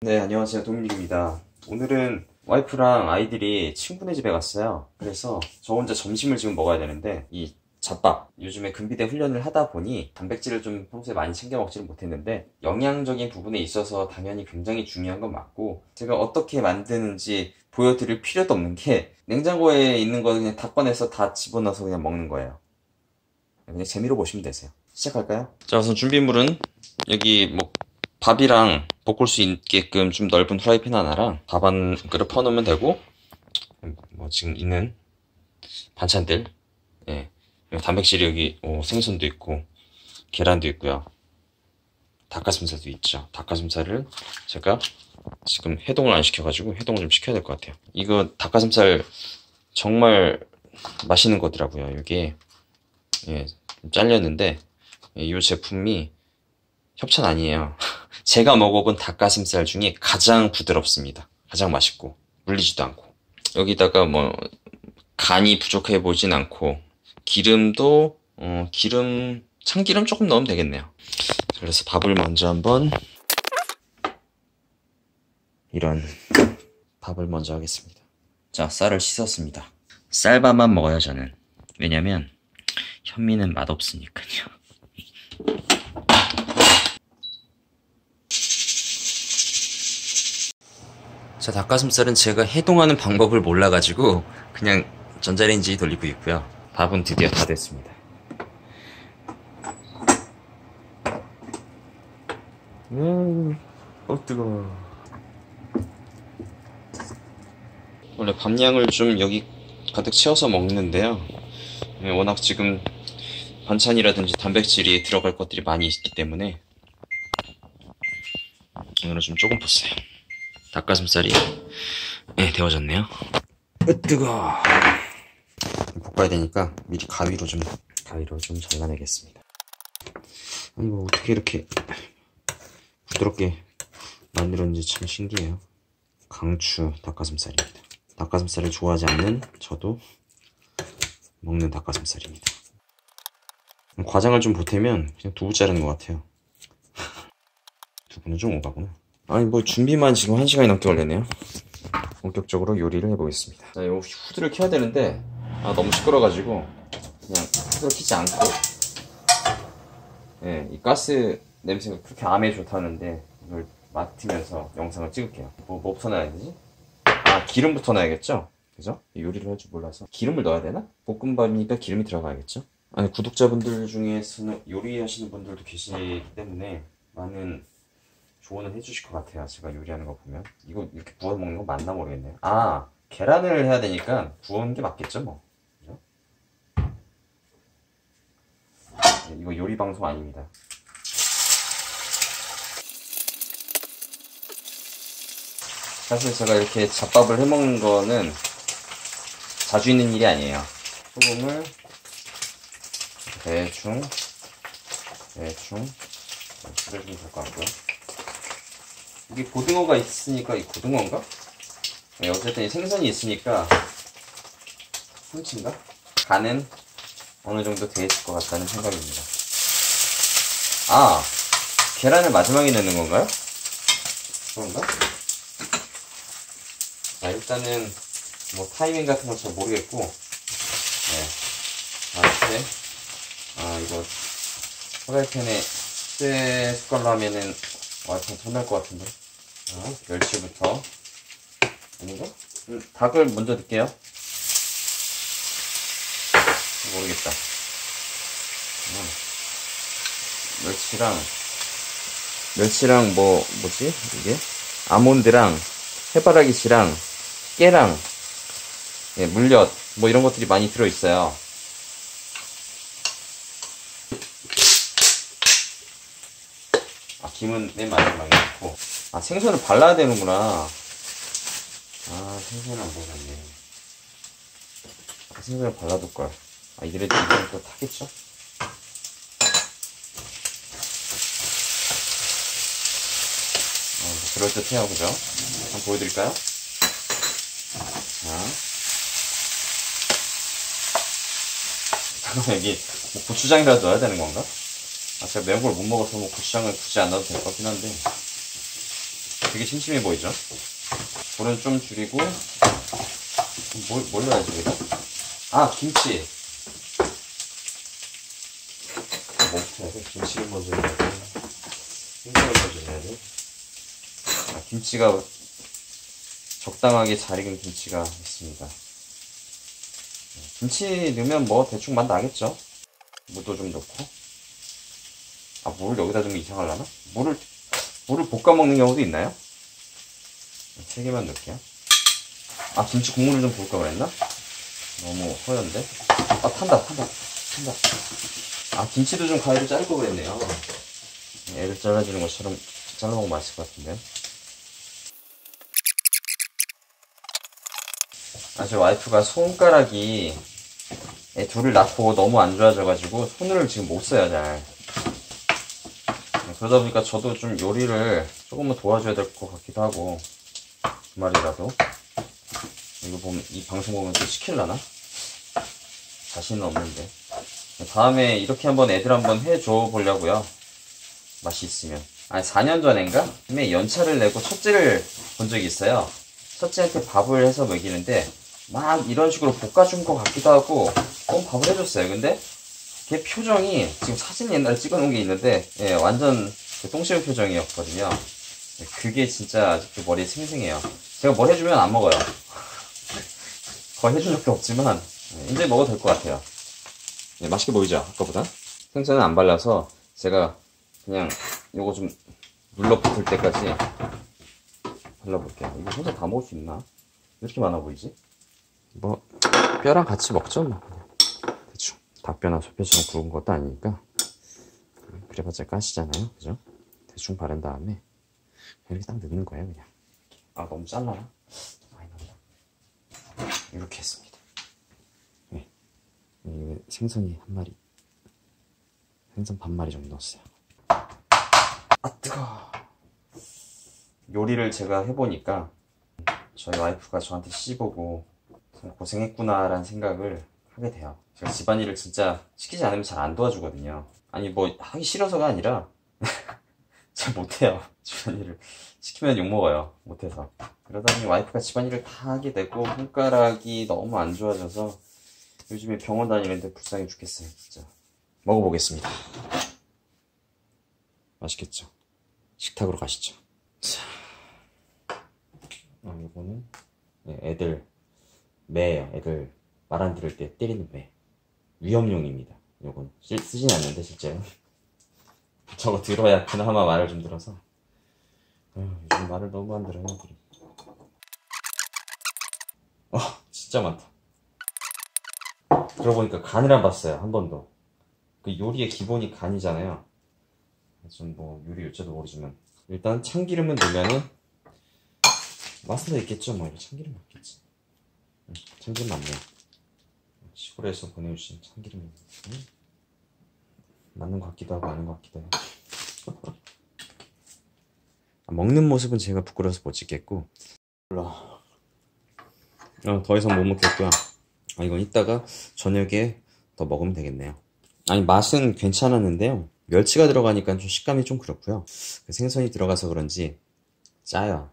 네, 안녕하세요. 도민익입니다. 오늘은 와이프랑 아이들이 친구네 집에 갔어요. 그래서 저 혼자 점심을 지금 먹어야 되는데, 이 잣밥. 요즘에 근비대 훈련을 하다 보니 단백질을 좀 평소에 많이 챙겨 먹지는 못했는데, 영양적인 부분에 있어서 당연히 굉장히 중요한 건 맞고, 제가 어떻게 만드는지 보여드릴 필요도 없는 게, 냉장고에 있는 거 그냥 다 꺼내서 다 집어넣어서 그냥 먹는 거예요. 그냥 재미로 보시면 되세요. 시작할까요? 자, 우선 준비물은 여기 뭐 밥이랑 볶을 수 있게끔 좀 넓은 프라이팬 하나랑 밥 한 그릇 퍼놓으면 되고 뭐 지금 있는 반찬들. 예. 단백질이 여기 어, 생선도 있고 계란도 있고요. 닭가슴살도 있죠. 닭가슴살을 제가 지금 해동을 안 시켜가지고 해동을 좀 시켜야 될 것 같아요. 이거 닭가슴살 정말 맛있는 거더라고요 이게. 예, 좀 잘렸는데 예, 이 제품이 협찬 아니에요 제가 먹어본 닭가슴살 중에 가장 부드럽습니다. 가장 맛있고 물리지도 않고 여기다가 뭐 간이 부족해 보진 않고 기름도 어, 기름 참기름 조금 넣으면 되겠네요. 그래서 밥을 먼저 한번 이런 밥을 먼저 하겠습니다. 자 쌀을 씻었습니다. 쌀밥만 먹어요 저는. 왜냐면 현미는 맛없으니까요. 자, 닭가슴살은 제가 해동하는 방법을 몰라가지고 그냥 전자레인지 돌리고 있고요. 밥은 드디어 다 됐습니다. 음, 어 뜨거워. 원래 밥량을 좀 여기 가득 채워서 먹는데요. 네, 워낙 지금 반찬이라든지 단백질이 들어갈 것들이 많이 있기 때문에 오늘은 좀 조금 붓어요. 닭가슴살이 네, 데워졌네요. 으 뜨거. 볶아야 되니까 미리 가위로 좀 가위로 좀 잘라내겠습니다. 아니 뭐 어떻게 이렇게 부드럽게 만들었는지 참 신기해요. 강추 닭가슴살입니다. 닭가슴살을 좋아하지 않는 저도 먹는 닭가슴살입니다. 과장을 좀 보태면 그냥 두부 자르는 것 같아요. 두부는 좀 오가구나. 아니 뭐 준비만 지금 1시간이 넘게 걸렸네요 본격적으로 요리를 해보겠습니다 자, 이 후드를 켜야 되는데 아, 너무 시끄러가지고 그냥 후드를 켜지 않고 네, 이 가스 냄새가 그렇게 암에 좋다는데 이걸 맡으면서 영상을 찍을게요 뭐, 뭐부터 넣어야 되지? 아 기름부터 넣어야겠죠? 그죠? 요리를 할 줄 몰라서 기름을 넣어야 되나? 볶음밥이니까 기름이 들어가야겠죠? 아니 구독자분들 중에서는 요리하시는 분들도 계시기 때문에 많은 조언을 해주실 것 같아요. 제가 요리하는 거 보면. 이거 이렇게 구워 먹는 거 맞나 모르겠네요. 아, 계란을 해야 되니까 구우는 게 맞겠죠, 뭐. 그죠? 네, 이거 요리 방송 아닙니다. 사실 제가 이렇게 잡밥을 해 먹는 거는 자주 있는 일이 아니에요. 소금을 대충, 대충, 뿌려주면 될 것 같고요. 이게 고등어가 있으니까 이 고등어인가? 네, 어쨌든 이 생선이 있으니까 훔친가? 간은 어느 정도 돼 있을 것 같다는 생각입니다. 아 계란을 마지막에 넣는 건가요? 그런가? 자 일단은 뭐 타이밍 같은 건 잘 모르겠고 네. 아 이렇게 아 이거 프라이팬에 쇠 숟갈로 하면은 와, 좀 손날 것 같은데. 자, 멸치부터. 아닌가? 음, 닭을 먼저 넣을게요. 모르겠다. 음. 멸치랑, 멸치랑 뭐, 뭐지? 이게? 아몬드랑, 해바라기씨랑, 깨랑, 예, 물엿, 뭐 이런 것들이 많이 들어있어요. 김은 맨 마지막에 넣고 아 생선을 발라야 되는구나 아 생선을 안 발랐네 아, 생선을 발라둘걸 아 이래도 이건 또 타겠죠? 어, 그럴듯해요 그죠? 한번 보여드릴까요? 자 잠깐만 여기 뭐 고추장이라도 넣어야 되는 건가? 아, 제가 매운 걸 못 먹어서 뭐 고추장을 굳이 안 넣어도 될 것 같긴 한데 되게 심심해 보이죠? 불은 좀 줄이고 뭘, 뭘 넣어야지 여기다? 아 김치 뭐부터? 김치를 먼저 해야 돼 생선을 먼저 해야 돼 아, 김치가 적당하게 잘 익은 김치가 있습니다 김치 넣으면 뭐 대충 맛 나겠죠? 무도 좀 넣고 아 물을 여기다 좀 이상하려나? 물을 물을 볶아 먹는 경우도 있나요? 세 개만 넣을게요 아 김치 국물을 좀 볼까 그랬나? 너무 허연데? 아 탄다 탄다 탄다 아 김치도 좀 가위로 자를 거 그랬네요 애를 잘라주는 것처럼 잘라먹으면 맛있을 것 같은데 아, 저 와이프가 손가락이 애 둘을 낳고 너무 안 좋아져가지고 손을 지금 못 써요, 잘. 그러다 보니까 저도 좀 요리를 조금만 도와줘야 될 것 같기도 하고, 그 말이라도. 이거 보면, 이 방송 보면 또 시킬라나? 자신은 없는데. 다음에 이렇게 한번 애들 한번 해줘 보려고요. 맛이 있으면. 아니, 4년 전인가? 에 연차를 내고 첫째를 본 적이 있어요. 첫째한테 밥을 해서 먹이는데, 막 이런 식으로 볶아준 것 같기도 하고 꼭 밥을 해줬어요. 근데 걔 표정이 지금 사진 옛날에 찍어놓은 게 있는데 예, 완전 그 똥쉬운 표정이었거든요. 예, 그게 진짜 아직도 머리에 생생해요. 제가 뭘 해주면 안 먹어요. 거의 해준 적도 없지만 예, 이제 먹어도 될 것 같아요. 예, 맛있게 보이죠? 아까보다? 생선은 안 발라서 제가 그냥 요거 좀 눌러 붙을 때까지 발라볼게요. 이거 혼자 다 먹을 수 있나? 왜 이렇게 많아 보이지? 뭐 뼈랑 같이 먹죠 뭐 닭뼈나 소뼈처럼 구운 것도 아니니까 그래봤자 가시잖아요 그죠? 대충 바른 다음에 이렇게 딱 넣는 거예요 그냥 아 너무 잘라나? 많이 넣나? 이렇게 했습니다 네. 이 생선이 한 마리 생선 반 마리 정도 넣었어요 아 뜨거 요리를 제가 해보니까 저희 와이프가 저한테 씹보고 고생했구나 라는 생각을 하게 돼요. 제가 집안일을 진짜 시키지 않으면 잘 안 도와주거든요. 아니 뭐 하기 싫어서가 아니라 잘 못해요. 집안일을 시키면 욕먹어요. 못해서. 그러다 보니 와이프가 집안일을 다 하게 되고 손가락이 너무 안 좋아져서 요즘에 병원 다니는데 불쌍해 죽겠어요. 진짜. 먹어보겠습니다. 맛있겠죠? 식탁으로 가시죠. 자, 아, 이거는 네, 애들 매예요. 애들 말 안 들을 때 때리는 매. 위험용입니다. 요건 쓰진 않는데 실제로. 저거 들어야 그나마 말을 좀 들어서. 어휴, 요즘 말을 너무 안 들어요. 어, 진짜 많다. 들어보니까 간을 안 봤어요. 한 번도. 그 요리의 기본이 간이잖아요. 좀 뭐 요리 요자도 모르지만 일단 참기름은 넣으면은 맛은 있겠죠. 뭐 참기름 맞겠지. 참기름 맞네. 시골에서 보내주신 참기름이 음? 맞는 것 같기도 하고 아닌 것 같기도 해요. 먹는 모습은 제가 부끄러워서 못 찍겠고 몰라. 어, 더 이상 못 먹겠고요. 아, 이건 이따가 저녁에 더 먹으면 되겠네요. 아니 맛은 괜찮았는데요. 멸치가 들어가니까 좀 식감이 좀 그렇고요. 그 생선이 들어가서 그런지 짜요.